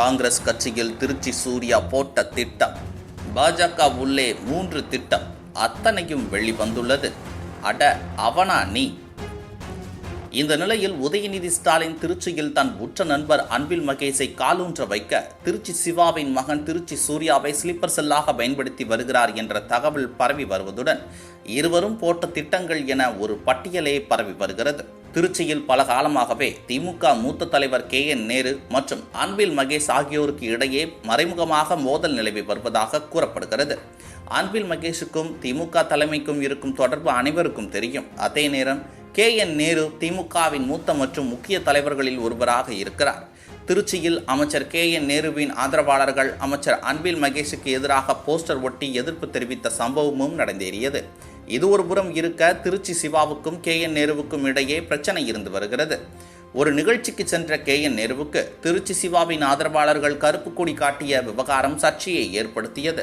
காங்கிரஸ் கட்சியில் திருச்சி சூர்யா போட்ட திட்டம். பாஜக உள்ளே மூன்று திட்டம் அத்தனையும் வெளிவந்துள்ளது அட அவனா நீ? இந்த நிலையில் உதயநிதி ஸ்டாலின் திருச்சியில் தன் உற்ற நண்பர் அன்பில் மகேஷை காலூன்ற வைக்க திருச்சி சிவாவின் மகன் திருச்சி சூர்யாவை ஸ்லீப்பர் செல்லாக பயன்படுத்தி வருகிறார் என்ற தகவல் பரவி வருவதுடன் இருவரும் போட்ட திட்டங்கள் என ஒரு பட்டியலே பரவி வருகிறது. திருச்சியில் பல காலமாகவே திமுக மூத்த தலைவர் கே என் நேரு மற்றும் அன்பில் மகேஷ் ஆகியோருக்கு இடையே மறைமுகமாக மோதல் நிலவி வருவதாக கூறப்படுகிறது. அன்பில் மகேஷுக்கும் திமுக தலைமைக்கும் இருக்கும் தொடர்பு அனைவருக்கும் தெரியும். அதே நேரம் கே என் நேரு திமுகவின் மூத்த மற்றும் முக்கிய தலைவர்களில் ஒருவராக இருக்கிறார். திருச்சியில் அமைச்சர் கே என் நேருவின் ஆதரவாளர்கள் அமைச்சர் அன்பில் மகேஷுக்கு எதிராக போஸ்டர் ஒட்டி எதிர்ப்பு தெரிவித்த சம்பவமும் நடந்தேறியது. இது ஒரு புறம் இருக்க திருச்சி சிவாவுக்கும் கே என் நேருவுக்கும் இடையே பிரச்சனை இருந்து வருகிறது. ஒரு நிகழ்ச்சிக்கு சென்ற கே என் நேருவுக்கு திருச்சி சிவாவின் ஆதரவாளர்கள் கருப்பு கொடி காட்டிய விவகாரம் சர்ச்சையை ஏற்படுத்தியது.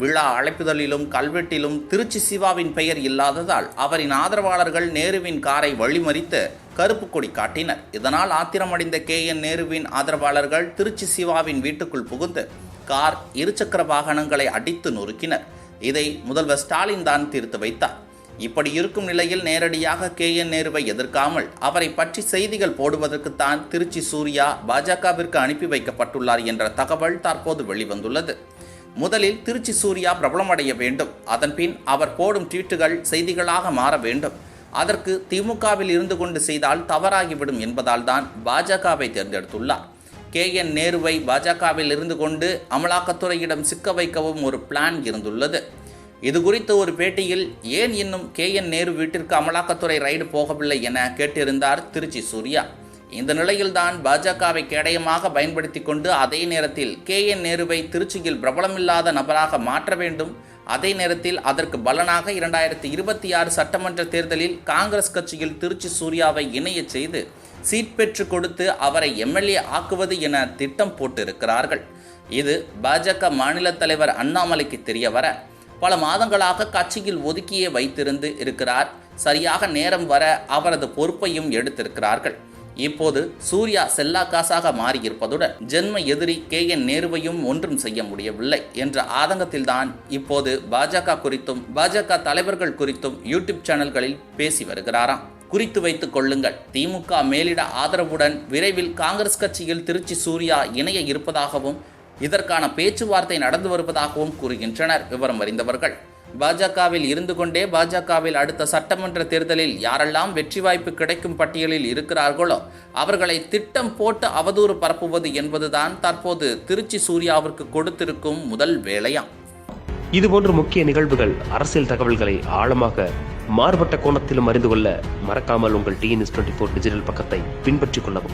விழா அழைப்புதலிலும் கல்வெட்டிலும் திருச்சி சிவாவின் பெயர் இல்லாததால் அவரின் ஆதரவாளர்கள் நேருவின் காரை வழிமறித்து கருப்பு கொடி காட்டினர். இதனால் ஆத்திரமடைந்த கே என் நேருவின் ஆதரவாளர்கள் திருச்சி சிவாவின் வீட்டுக்குள் புகுந்து கார் இருசக்கர வாகனங்களை அடித்து நொறுக்கினர். இதை முதல்வர் ஸ்டாலின் தான் தீர்த்து வைத்தார். இப்படி இருக்கும் நிலையில் நேரடியாக கே. என். நேருவை எதிர்க்காமல் அவரை பற்றி செய்திகள் போடுவதற்குத்தான் திருச்சி சூர்யா பாஜகவிற்கு அனுப்பி வைக்கப்பட்டுள்ளார் என்ற தகவல் தற்போது வெளிவந்துள்ளது. முதலில் திருச்சி சூர்யா பிரபலமடைய வேண்டும். அதன்பின் அவர் போடும் ட்வீட்டுகள் செய்திகளாக மாற வேண்டும். அதற்கு திமுகவில் இருந்து கொண்டு செய்தால் தவறாகிவிடும் என்பதால் தான் பாஜகவை தேர்ந்தெடுத்துள்ளார். கே என் நேருவை பாஜகவில் இருந்து கொண்டு அமலாக்கத்துறையிடம் சிக்க வைக்கவும் ஒரு பிளான் இருந்துள்ளது. இது குறித்து ஒரு பேட்டியில் ஏன் இன்னும் கே என் நேரு வீட்டிற்கு அமலாக்கத்துறை ரைடு போகவில்லை என கேட்டிருந்தார் திருச்சி சூர்யா. இந்த நிலையில்தான் பாஜகவை கேடயமாக பயன்படுத்தி கொண்டு அதே நேரத்தில் கே என் நேருவை திருச்சியில் பிரபலமில்லாத நபராக மாற்ற வேண்டும் அதே நேரத்தில் அதற்கு பலனாக இரண்டாயிரத்தி இருபத்தி ஆறு சட்டமன்ற தேர்தலில் காங்கிரஸ் கட்சியில் திருச்சி சூர்யாவை இணையச் செய்து சீட் பெற்று கொடுத்து அவரை எம்எல்ஏ ஆக்குவது என திட்டம் போட்டிருக்கிறார்கள். இது பாஜக மாநில தலைவர் அண்ணாமலைக்கு தெரிய வர பல மாதங்களாக கட்சியில் ஒதுக்கியே வைத்திருந்து இருக்கிறார். சரியாக நேரம் வர அவரது பொறுப்பையும் எடுத்திருக்கிறார்கள். இப்போது சூர்யா செல்லா காசாக மாறியிருப்பதுடன் ஜென்ம எதிரி கே என் நேருவையும் ஒன்றும் செய்ய முடியவில்லை என்ற ஆதங்கத்தில்தான் இப்போது பாஜக குறித்தும் பாஜக தலைவர்கள் குறித்தும் யூடியூப் சேனல்களில் பேசி வருகிறாராம். குறித்து வைத்துக் கொள்ளுங்கள். திமுக மேலிட ஆதரவுடன் விரைவில் காங்கிரஸ் கட்சியில் திருச்சி சூர்யா இணைய இருப்பதாகவும் இதற்கான பேச்சுவார்த்தை நடந்து வருவதாகவும் கூறுகின்றனர். விவரம் அறிந்தவர்கள். பாஜகவில் இருந்து கொண்டே பாஜகவில் அடுத்த சட்டமன்ற தேர்தலில் யாரெல்லாம் வெற்றி வாய்ப்பு கிடைக்கும் பட்டியலில் இருக்கிறார்களோ அவர்களை திட்டம் போட்டு அவதூறு பரப்புவது என்பதுதான் தற்போது திருச்சி சூர்யாவிற்கு கொடுத்திருக்கும் முதல் வேலையாம். இதுபோன்ற முக்கிய நிகழ்வுகள் அரசியல் தகவல்களை ஆழமாக மாறுபட்ட கோணத்திலும் அறிந்து கொள்ள மறக்காமல் உங்கள் டிஎன்எஸ் டுவெண்ட்டி ஃபோர் டிஜிட்டல் பக்கத்தை பின்பற்றிக் கொள்ளவும்.